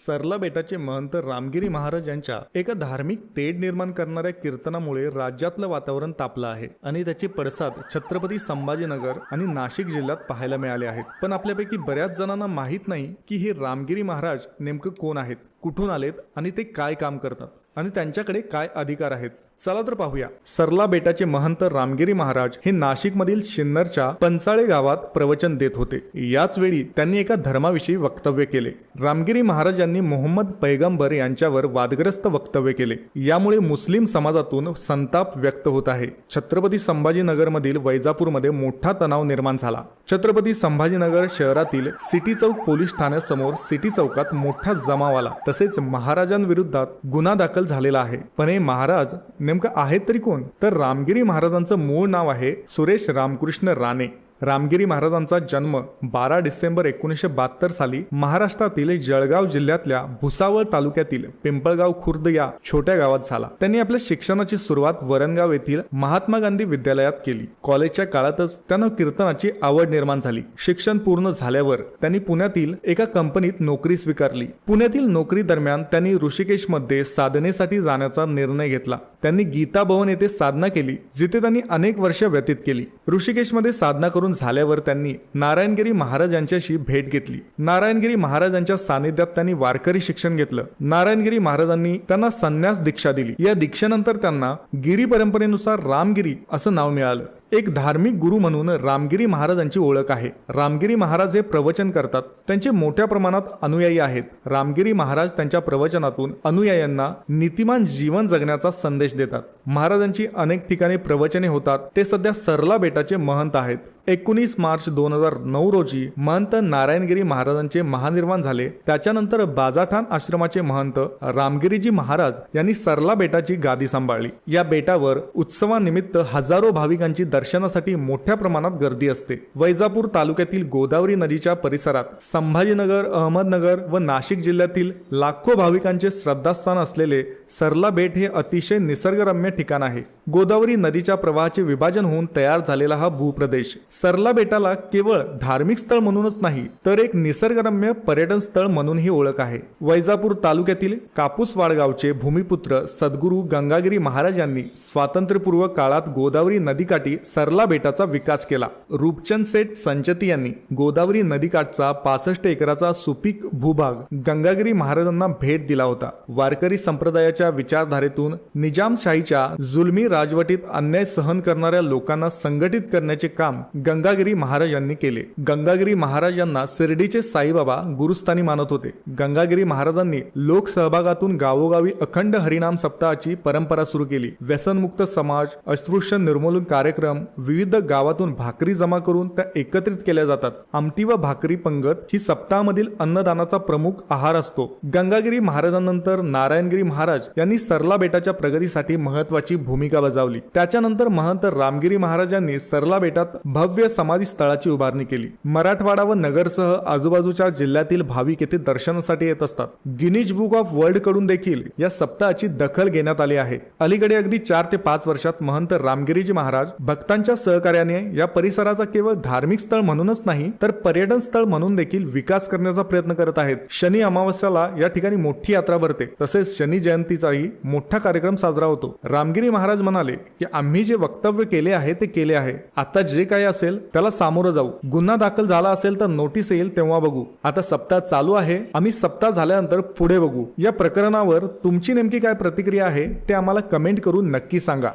सरला बेटाचे महंत रामगिरी महाराज यांच्या एका धार्मिक तेढ निर्माण करणाऱ्या कीर्तनामुळे राज्यातलं वातावरण तापलं आहे आणि त्याचे पडसाद छत्रपती संभाजीनगर आणि नाशिक जिल्ह्यात पाहायला मिळाले आहेत. पण आपल्यापैकी बऱ्याच जणांना माहीत नाही की हे रामगिरी महाराज नेमकं कोण आहेत कुठून आलेत आणि ते काय काम करतात आणि त्यांच्याकडे काय अधिकार आहेत. चला तर पाहूया. सरला बेटाचे महंत रामगिरी महाराज हे नाशिकमधील शिन्नरच्या पंचाळे गावात प्रवचन देत होते. याच वेळी त्यांनी एका धर्माविषयी वक्तव्य केले. रामगिरी महाराज यांनी मोहम्मद पैगंबर यांच्यावर वादग्रस्त वक्तव्य केले. यामुळे मुस्लिम समाजातून संताप व्यक्त होत आहे. छत्रपती संभाजीनगरमधील वैजापूरमध्ये मोठा तणाव निर्माण झाला. छत्रपती संभाजीनगर शहरातील सिटी चौक पोलीस ठाण्यासमोर सिटी चौकात मोठा जमाव आला. तसेच महाराजांविरुद्धात गुन्हा दाखल झालेला आहे. पण हे महाराज नेमकं आहेत तरी कोण? तर रामगिरी महाराजांचं मूळ नाव आहे सुरेश रामकृष्ण राणे. रामगिरी महाराजांचा जन्म बारा डिसेंबर एकोणीसशे बहात्तर साली महाराष्ट्रातील जळगाव जिल्ह्यातल्या भुसावळ तालुक्यातील पिंपळगाव खुर्द या छोट्या गावात झाला. त्यांनी आपल्या शिक्षणाची सुरुवात वरणगाव येथील महात्मा गांधी विद्यालयात केली. कॉलेजच्या काळातच त्यांना कीर्तनाची आवड निर्माण झाली. शिक्षण पूर्ण झाल्यावर त्यांनी पुण्यातील एका कंपनीत नोकरी स्वीकारली. पुण्यातील नोकरी दरम्यान त्यांनी ऋषिकेशमध्ये साधनेसाठी जाण्याचा निर्णय घेतला. त्यांनी गीता भवन येथे साधना केली जिथे त्यांनी अनेक वर्ष व्यतीत केली. ऋषिकेशमध्ये साधना करून झाल्यावर त्यांनी नारायणगिरी महाराज यांच्याशी भेट घेतली. नारायणगिरी महाराजांच्या सानिध्यात त्यांनी वारकरी शिक्षण घेतलं. नारायणगिरी महाराजांनी त्यांना संन्यास दीक्षा दिली. या दीक्षेनंतर त्यांना गिरी परंपरेनुसार रामगिरी असं नाव मिळालं. एक धार्मिक गुरु म्हणून रामगिरी महाराजांची ओळख आहे. रामगिरी महाराज हे प्रवचन करतात. त्यांचे मोठ्या प्रमाणात अनुयायी आहेत. रामगिरी महाराज त्यांच्या प्रवचनातून अनुयायांना नीतिमान जीवन जगण्याचा संदेश देतात. महाराजांची अनेक ठिकाणी प्रवचने होतात. ते सध्या सरला बेटाचे महंत आहेत. एकोणीस मार्च दोन हजार नऊ रोजी महंत नारायणगिरी महाराजांचे महानिर्वाण झाले. त्याच्यानंतर बाजाठाण आश्रमाचे महंत रामगिरीजी महाराज यांनी सरला बेटाची गादी सांभाळली. या बेटावर उत्सवानिमित्त हजारो भाविकांची दर्शनासाठी मोठ्या प्रमाणात गर्दी असते. वैजापूर तालुक्यातील गोदावरी नदीच्या परिसरात संभाजीनगर अहमदनगर व नाशिक जिल्ह्यातील लाखो भाविकांचे श्रद्धास्थान असलेले सरला बेट हे अतिशय निसर्गरम्य ठिकाण आहे. गोदावरी नदीच्या प्रवाहाचे विभाजन होऊन तयार झालेला हा भूप्रदेश. सरला बेटाला केवळ धार्मिक स्थळ म्हणूनच नाही तर एक निसर्गरम्य पर्यटन स्थळ म्हणूनही ओळख आहे. वैजापूर तालुक्यातील कापूसवाड गावचे भूमिपुत्र सद्गुरू गंगागिरी महाराज यांनी स्वातंत्र्यपूर्व काळात गोदावरी नदीकाठी सरला बेटाचा विकास केला. रूपचंद सेठ संचती यांनी गोदावरी नदीकाठचा पासष्ट एकराचा सुपीक भूभाग गंगागिरी महाराजांना भेट दिला होता. वारकरी संप्रदायाच्या विचारधारेतून निजामशाहीच्या जुलमी राजवटीत अन्याय सहन करणाऱ्या लोकांना संघटित करण्याचे काम गंगागिरी महाराज यांनी केले. गंगागिरी महाराज यांना शिर्डीचे साईबाबा गुरुस्थानी मानत होते. गंगागिरी महाराजांनी लोक सहभागातून गावोगावी अखंड हरिनाम सप्ताहाची परंपरा सुरू केली. व्यसनमुक्त समाज अस्पृश्य निर्मूलन कार्यक्रम विविध गावातून भाकरी जमा करून त्या एकत्रित केल्या जातात. आमटी व भाकरी पंगत ही सप्ताहामधील अन्नदानाचा प्रमुख आहार असतो. गंगागिरी महाराजांनंतर नारायणगिरी महाराज यांनी सरला बेटाच्या प्रगतीसाठी महत्वाची भूमिका बजावली. त्याच्यानंतर महंत रामगिरी महाराजांनी सरला बेटात भव्य समाधी स्थळाची उभारणी केली. मराठवाडा व नगरसह आजूबाजूच्या जिल्ह्यातील भाविक येथे दर्शनासाठी येत असतात. गिनीज बुक ऑफ वर्ल्डकडून देखील या सप्ताहाची दखल घेण्यात आली आहे. अलीकडे अगदी चार ते पाच वर्षात महंत रामगिरीजी महाराज भक्तांच्या सहकार्याने या परिसराचा केवळ धार्मिक स्थळ म्हणूनच नाही तर पर्यटन स्थळ म्हणून देखील विकास करण्याचा प्रयत्न करत आहेत. शनी अमावस्याला या ठिकाणी मोठी यात्रा भरते. तसेच शनी जयंतीचाही मोठा कार्यक्रम साजरा होतो. रामगिरी महाराज म्हणाले की आम्ही जे वक्तव्य केले आहे ते केले आहे. आता जे काही असेल त्याला सामोरं जाऊ. गुन्हा दाखल झाला असेल तर नोटीस येईल तेव्हा बघू. आता सप्ताह चालू आहे. आम्ही सप्ताह झाल्यानंतर पुढे बघू. या प्रकरणावर तुमची नेमकी काय प्रतिक्रिया आहे ते आम्हाला कमेंट करून नक्की सांगा.